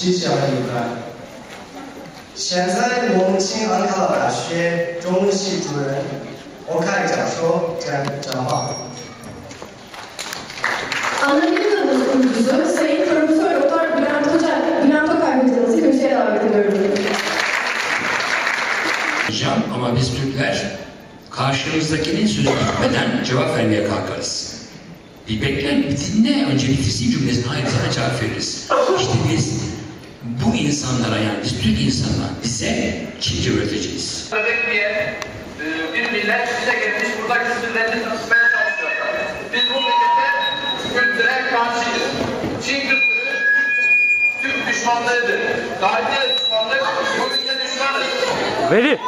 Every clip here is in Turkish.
谢谢李官。现在我们请安卡拉大学中文系主任欧凯教授讲讲话。 Anadolu Adası kurucusu Sayın Profesör Doktor Bülent Hoca, Bülent Tokay hocamızı kürsüye davet ediyorum. Hocam ama biz Türkler karşımızdakinin sözü bitmeden cevap vermeye kalkarız. Bir bekle, bir dinle, önce bitirsin cümlesini hayır sana cevap veririz. İşte biz bu insanlara yani biz Türk insanlar bize Çince öğreteceğiz. Bebek diye e, bir millet bize gelmiş burada kültürlerini tanıtmaya çalışıyorlar. Biz bu millete kültüre karşıyız. Çin kültürü Türk, Türk düşmanlığıdır. Tarihte düşmanlık, bugün de düşmanız. Veli.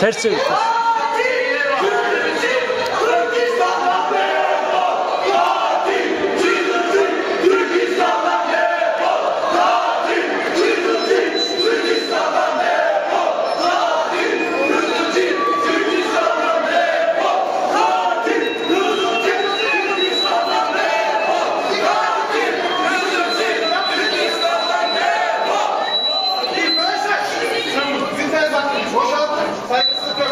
Ters çevir. Thanks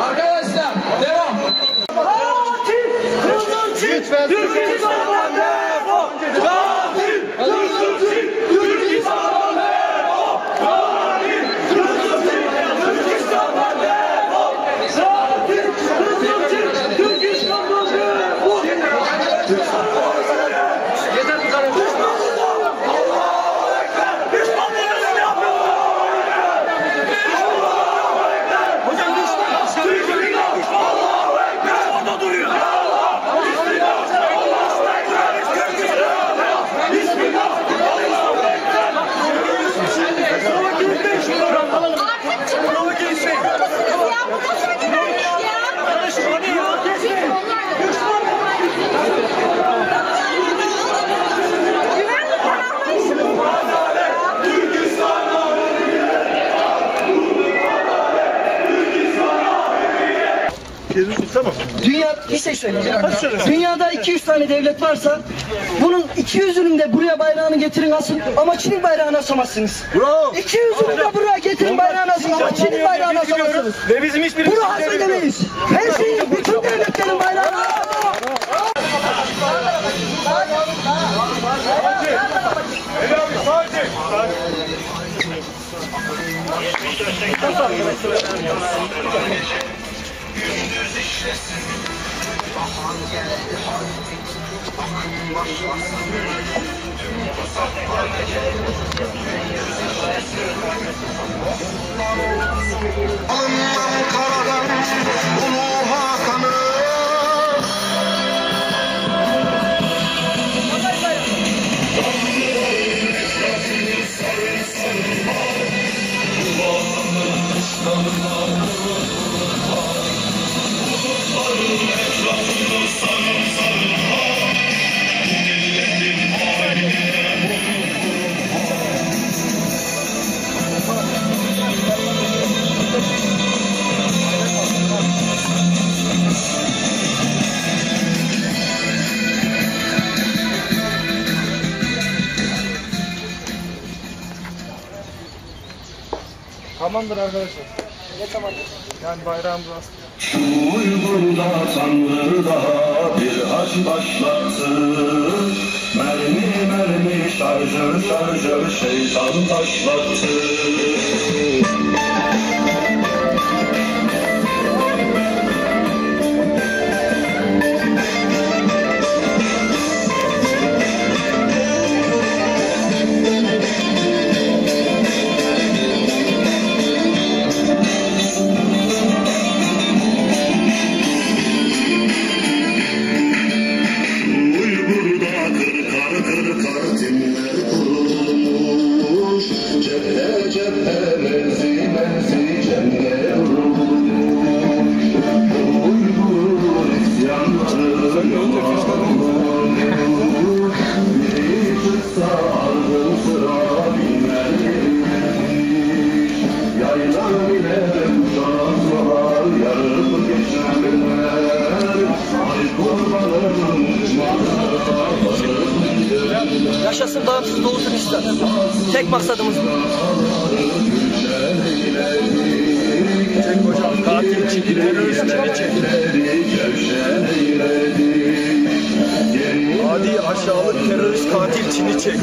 Arkadaşlar devam. Lütfen. Türkistan'dan defol. Şey söyleyeceğim. Dünyada 200 tane devlet varsa bunun 200'ünün de buraya bayrağını getirin asın ama Çin'in bayrağını asamazsınız. Bravo. 200'ünü de buraya getirin bayrağını asın ama Çin'in bayrağını asamazsınız. Ve bizim hiçbirimiz Bunu hazmedemeyiz. Her şeyi bütün devletlerin bayrağını Alınmam karadan ulu Hakan'ı Uygun'da Tanrı'da bir aşk başlattı Mermi mermi şarjör şarjör şeytan taşlattı Adi aşağılık terörist katil Çin'i çek.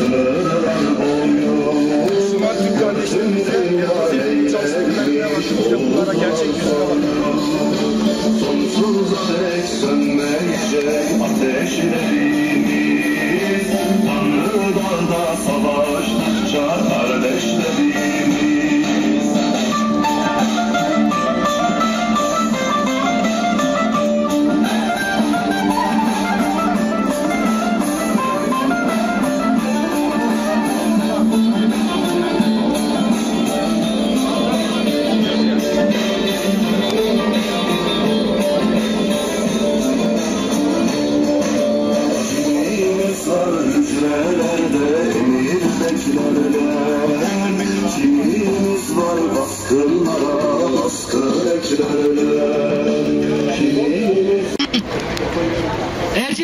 Müslüman kardeşlerimize bizim çalışmalarına bakın işte bunlara gerçek yüzüne bakın. Sonsuza dek sönmeyecek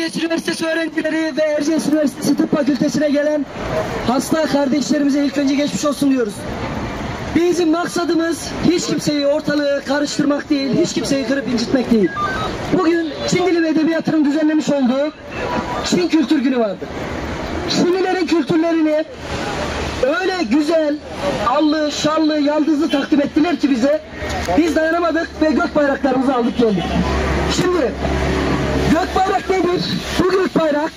Erciyes Üniversitesi öğrencileri ve Erciyes Üniversitesi Tıp Fakültesine gelen hasta kardeşlerimize ilk önce geçmiş olsun diyoruz. Bizim maksadımız hiç kimseyi ortalığı karıştırmak değil, hiç kimseyi kırıp incitmek değil. Bugün Çin Dili ve Edebiyatı'nın düzenlemiş olduğu Çin Kültür Günü vardı. Çinlilerin kültürlerini öyle güzel, allı, şallı, yaldızlı takdim ettiler ki bize. Biz dayanamadık ve gök bayraklarımızı aldık geldik. Şimdi Gök bayrak nedir? Bu gök bayrak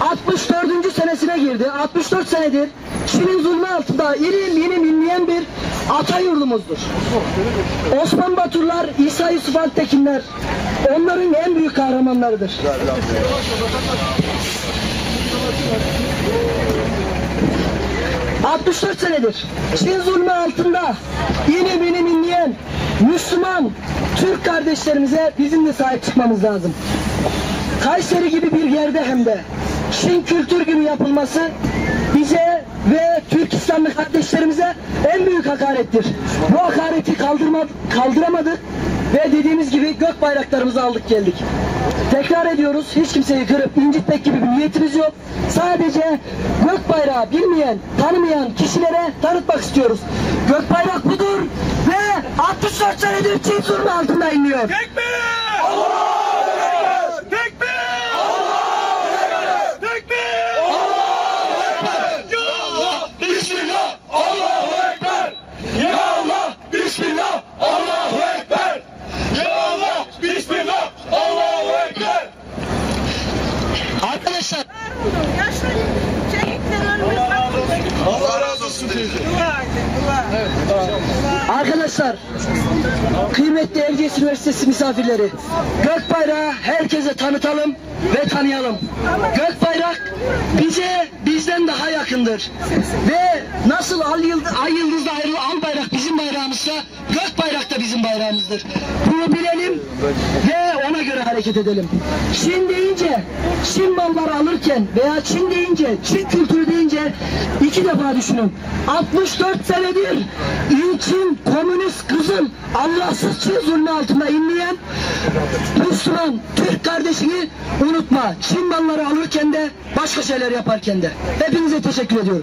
64. senesine girdi. 64 senedir Çin'in zulmü altında ilim ilim inleyen bir ata yurdumuzdur. Osman Baturlar, İsa Yusuf Altekinler onların en büyük kahramanlarıdır. ...64 senedir Çin zulmü altında ilim ilim inleyen Müslüman Türk kardeşlerimize bizim de sahip çıkmamız lazım. Kayseri gibi bir yerde hem de Çin Kültür Günü yapılması bize ve Türk İslamlı kardeşlerimize en büyük hakarettir. Bu hakareti kaldırma, kaldıramadık Ve dediğimiz gibi gök bayraklarımızı aldık geldik. Tekrar ediyoruz hiç kimseyi kırıp incitmek gibi bir niyetimiz yok. Sadece gök bayrağı bilmeyen, tanımayan kişilere tanıtmak istiyoruz. Gök bayrak budur ve 64 senedir Çin altında iniyor. Bismillah, Arkadaşlar, kıymetli Erciyes Üniversitesi misafirleri, Gök Bayrağı herkese tanıtalım ve tanıyalım. Gök Bayrak bize bizden daha yakındır. Ve nasıl ay, yıldız, ay yıldızlı ayrı al bayrak bizim bayrağımızsa Gök Bayrak da bizim bayrağımızdır. Bunu bilelim ve ona göre hareket edelim. Çin deyince, Çin malları alırken veya Çin deyince, Çin kültürü deyince iki defa düşünün. 64 senedir ilkin komünist kızıl Allahsız Çin zulmü altında inleyen Müslüman Türk kardeşini unutma. Çin malları alırken de başka şeyler yaparken de. Hepinize teşekkür ediyorum.